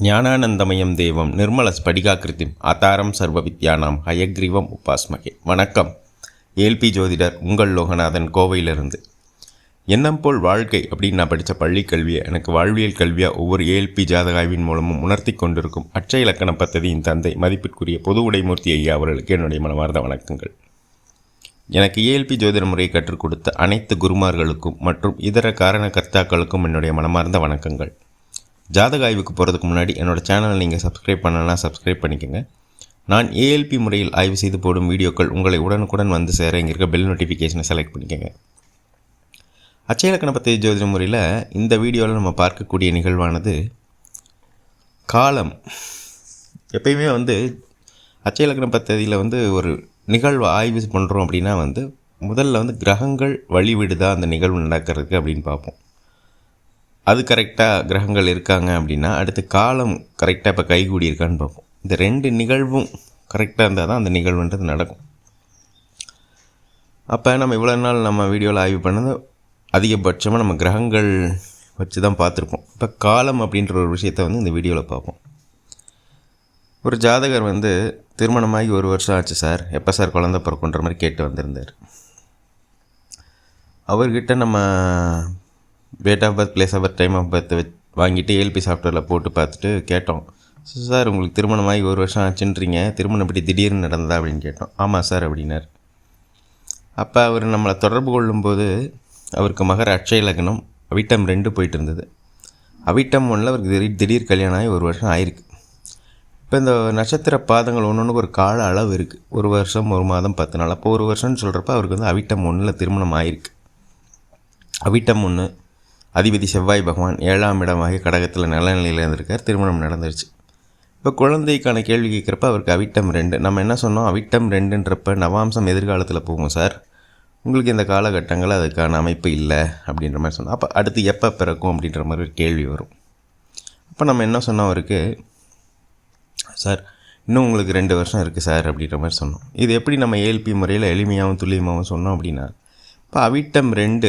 ஞானானந்தமயம் தேவம் நிர்மல ஸ்படிகாக்கிருத்திம் ஆதாரம் சர்வ வித்யானாம் ஹயக்ரீவம் உபாஸ்மகே. வணக்கம். ஏல்பி ஜோதிடர் உங்கள் லோகநாதன் கோவையிலிருந்து. எண்ணம் போல் வாழ்க்கை அப்படின்னு நான் படித்த பள்ளி கல்வியை எனக்கு வாழ்வியல் கல்வியாக ஒவ்வொரு ஏஎல்பி ஜாதகாய்வின் மூலமும் உணர்த்தி கொண்டிருக்கும் அச்ச இலக்கண பத்ததியின் தந்தை மதிப்பிற்குரிய பொது உடைமூர்த்தி ஐயா அவர்களுக்கு என்னுடைய மனமார்ந்த வணக்கங்கள். எனக்கு ஏஎல்பி ஜோதிட முறையை கற்றுக் கொடுத்த அனைத்து குருமார்களுக்கும் மற்றும் இதர காரண கர்த்தாக்களுக்கும் என்னுடைய மனமார்ந்த வணக்கங்கள். ஜாதக ஆய்வுக்கு போகிறதுக்கு முன்னாடி என்னோடய சேனலை நீங்கள் சப்ஸ்கிரைப் பண்ணலாம் சப்ஸ்கிரைப் பண்ணிக்கோங்க. நான் ஏஎல்பி முறையில் ஆய்வு செய்து போடும் வீடியோக்கள் உங்களை உடனுக்குடன் வந்து சேர இங்கே இருக்க பெல் நோட்டிஃபிகேஷனை செலக்ட் பண்ணிக்கோங்க. அச்சயலக்கண பத்திய ஜோதிட முறையில் இந்த வீடியோவில் நம்ம பார்க்கக்கூடிய நிகழ்வானது காலம். எப்பயுமே வந்து அச்சயலக்கண பத்ததியில் வந்து ஒரு நிகழ்வு ஆய்வு பண்ணுறோம் அப்படின்னா வந்து முதல்ல வந்து கிரகங்கள் வழிவிடுதா அந்த நிகழ்வு நடக்கிறதுக்கு அப்படின்னு பார்ப்போம். அது கரெக்டாக கிரகங்கள் இருக்காங்க அப்படின்னா அடுத்து காலம் கரெக்டாக இப்போ கைகூடி இருக்கான்னு பார்ப்போம். இந்த ரெண்டு நிகழ்வும் கரெக்டாக இருந்தால் தான் அந்த நிகழ்வுன்றது நடக்கும். அப்போ நம்ம இவ்வளோ நாள் நம்ம வீடியோவில் ஆய்வு பண்ணது அதிகபட்சமாக நம்ம கிரகங்கள் வச்சு தான் பார்த்துருப்போம். இப்போ காலம் அப்படின்ற ஒரு விஷயத்தை வந்து இந்த வீடியோவில் பார்ப்போம். ஒரு ஜாதகர் வந்து திருமணமாகி ஒரு வருஷம் ஆச்சு சார். எப்போ சார் குழந்த பிறக்குன்ற மாதிரி கேட்டு வந்திருந்தார். அவர்கிட்ட நம்ம date of birth place of birth time of birth வாங்கிட்டு ஏஎல்பி சாஃப்ட்வேரில் போட்டு பார்த்துட்டு கேட்டோம். சார் உங்களுக்கு திருமணமாகி ஒரு வருஷம் ஆச்சுன்றீங்க. திருமணம் இப்படி திடீர்னு நடந்ததா அப்படின்னு கேட்டோம். ஆமாம் சார் அப்படின்னார். அப்போ அவர் நம்மளை தொடர்பு கொள்ளும்போது அவருக்கு மகர அட்சய லக்னம் அவிட்டம் ரெண்டு போயிட்டு இருந்தது. அவிட்டம் ஒன்றில் அவருக்கு திடீர் திடீர் கல்யாணம் ஆகி ஒரு வருஷம் ஆயிருக்கு. இப்போ இந்த நட்சத்திர பாதங்கள் ஒன்று ஒன்றுக்கு ஒரு கால அளவு இருக்குது ஒரு வருஷம் ஒரு மாதம் பத்து நாள். அப்போ ஒரு வருஷம்னு சொல்கிறப்ப அவருக்கு வந்து அவிட்டம் ஒன்றில் திருமணம் ஆயிருக்கு. அவிட்டம் ஒன்று அதிபதி செவ்வாய் பகவான் ஏழாம் இடமாக கடகத்தில் நல்ல நிலையில் இருந்திருக்கார். திருமணம் நடந்துருச்சு. இப்போ குழந்தைக்கான கேள்வி கேட்குறப்ப அவருக்கு அவிட்டம் ரெண்டு. நம்ம என்ன சொன்னோம்? அவிட்டம் ரெண்டுன்றப்ப நவாம்சம் எதிர்காலத்தில் போகும் சார். உங்களுக்கு இந்த காலகட்டங்கள் அதுக்கான அமைப்பு இல்லை அப்படின்ற மாதிரி சொன்னோம். அப்போ அடுத்து எப்போ பிறக்கும் அப்படின்ற மாதிரி ஒரு கேள்வி வரும். அப்போ நம்ம என்ன சொன்னோம் அவருக்கு? சார் இன்னும் உங்களுக்கு ரெண்டு வருஷம் இருக்குது சார் அப்படின்ற மாதிரி சொன்னோம். இது எப்படி நம்ம ஏஎல்பி முறையில் எளிமையாகவும் துல்லியமாகவும் சொன்னோம் அப்படின்னா இப்போ அவிட்டம் ரெண்டு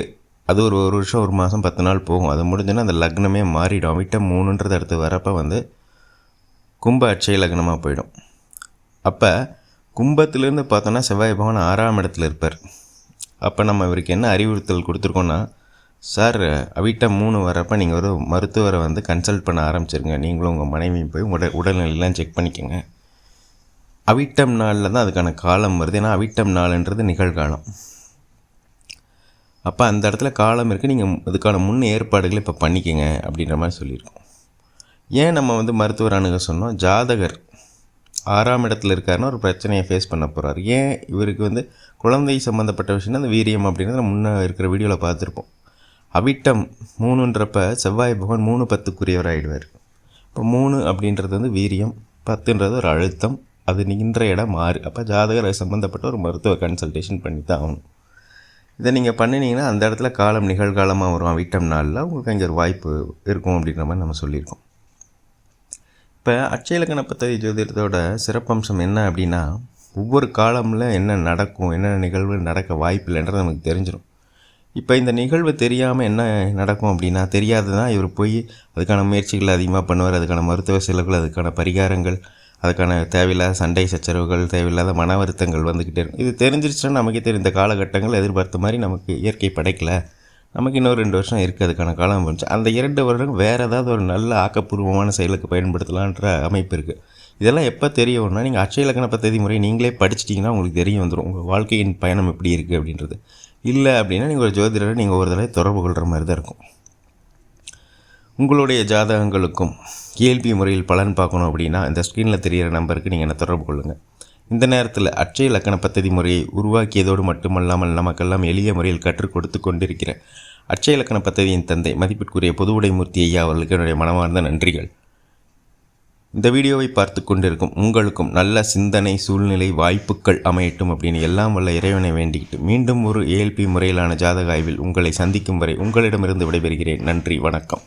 அது ஒரு ஒரு வருஷம் ஒரு மாதம் பத்து நாள் போகும். அது முடிஞ்சுன்னா அந்த லக்னமே மாறிடும். அவிட்டம் மூணுன்றது அடுத்து வரப்போ வந்து கும்ப அட்சய லக்னமாக போயிடும். அப்போ கும்பத்துலேருந்து பார்த்தோன்னா செவ்வாய் பகவான் ஆறாம் இடத்துல இருப்பார். அப்போ நம்ம இவருக்கு என்ன அறிவுறுத்தல் கொடுத்துருக்கோன்னா சார் அவிட்டம் மூணு வரப்போ நீங்கள் ஒரு மருத்துவரை வந்து கன்சல்ட் பண்ண ஆரம்பிச்சிருங்க. நீங்களும் உங்கள் மனைவியும் போய் உடல் உடல்நிலையெல்லாம் செக் பண்ணிக்கோங்க. அவிட்டம் நாளில் தான் அதுக்கான காலம் வருது. ஏன்னா அவிட்டம் நாளுன்றது நிகழ்காலம். அப்போ அந்த இடத்துல காலம் இருக்குது நீங்கள் அதுக்கான முன் ஏற்பாடுகளை இப்போ பண்ணிக்கங்க அப்படின்ற மாதிரி சொல்லியிருக்கோம். ஏன் நம்ம வந்து மருத்துவர் அணுக சொன்னோம்? ஜாதகர் ஆறாம் இடத்துல இருக்காருன்னா ஒரு பிரச்சனையை ஃபேஸ் பண்ண போகிறார் ஏன் இவருக்கு வந்து குழந்தை சம்மந்தப்பட்ட விஷயம்னா அந்த வீரியம் அப்படின்றத முன்னே இருக்கிற வீடியோவில் பார்த்துருப்போம். அவிட்டம் மூணுன்றப்ப செவ்வாய் பகவான் மூணு பத்துக்குரியவர் ஆகிடுவார் இப்போ மூணு அப்படின்றது வந்து வீரியம் பத்துன்றது ஒரு அழுத்தம் அது நின்ற இடம் மாறு அப்போ ஜாதகர் சம்மந்தப்பட்ட ஒரு மருத்துவ கன்சல்டேஷன் பண்ணி தான் ஆகணும். இதை நீங்கள் பண்ணினீங்கன்னா அந்த இடத்துல காலம் நிகழ்காலமாக வரும். விட்டம் நாளில் உங்களுக்கு அங்கே ஒரு வாய்ப்பு இருக்கும் அப்படின்ற மாதிரி நம்ம சொல்லியிருக்கோம். இப்போ அச்சயலக்கண பத்ததி ஜோதிடத்தோட சிறப்பம்சம் என்ன அப்படின்னா ஒவ்வொரு காலமில் என்ன நடக்கும் என்னென்ன நிகழ்வு நடக்க வாய்ப்பு இல்லைன்றது நமக்கு தெரிஞ்சிடும் இப்போ இந்த நிகழ்வு தெரியாமல் என்ன நடக்கும் அப்படின்னா தெரியாது தான் இவர் போய் அதுக்கான முயற்சிகள் அதிகமாக பண்ணுவார் அதுக்கான மருத்துவ செலவுகள் அதுக்கான பரிகாரங்கள் அதுக்கான தேவையில்லாத சண்டை சச்சரவுகள் தேவையில்லாத மன வருத்தங்கள் வந்துக்கிட்டே இருக்கும். இது தெரிஞ்சிருச்சுன்னா நமக்கே தெரியும் இந்த காலகட்டங்கள் எதிர்பார்த்த மாதிரி நமக்கு இயற்கை படைக்கல. நமக்கு இன்னொரு ரெண்டு வருஷம் இருக்குது அதுக்கான காலம் வந்துச்சு அந்த இரண்டு வருடம் வேறு ஏதாவது ஒரு நல்ல ஆக்கப்பூர்வமான செயலுக்கு பயன்படுத்தலான்ற அமைப்பு இருக்குது இதெல்லாம் எப்போ தெரியும்னா நீங்கள் அட்சய இலக்கண பத்ததி முறை நீங்களே படிச்சிட்டிங்கன்னா உங்களுக்கு தெரிய வந்துடும் உங்கள் வாழ்க்கையின் பயணம் எப்படி இருக்குது அப்படின்றது. இல்லை அப்படின்னா நீங்கள் ஒரு ஜோதிடரை நீங்கள் ஒரு தடவை தொடர்பு கொள்கிற மாதிரி தான் இருக்கும். உங்களுடைய ஜாதகங்களுக்கும் கேள்வி முறையில் பலன் பார்க்கணும் அப்படின்னா இந்த ஸ்க்ரீனில் தெரிகிற நம்பருக்கு நீங்கள் என்ன தொடர்பு கொள்ளுங்கள் இந்த நேரத்தில் அச்சய இலக்கண பத்ததி முறையை உருவாக்கியதோடு மட்டுமல்லாமல் நமக்கெல்லாம் எளிய முறையில் கற்றுக் கொடுத்து கொண்டிருக்கிற அச்சய இலக்கண பத்ததியின் தந்தை மதிப்பிற்குரிய பொதுவுடைமூர்த்தி ஐயா அவர்களுக்கு என்னுடைய மனமார்ந்த நன்றிகள். இந்த வீடியோவை பார்த்து கொண்டிருக்கும் உங்களுக்கும் நல்ல சிந்தனை சூழ்நிலை வாய்ப்புகள் அமையட்டும் அப்படின்னு எல்லாம் வல்ல இறைவனை வேண்டிக்கிட்டு மீண்டும் ஒரு ஏஎல்பி முறையிலான ஜாதக ஆய்வில் உங்களை சந்திக்கும் வரை உங்களிடமிருந்து விடைபெறுகிறேன். நன்றி வணக்கம்.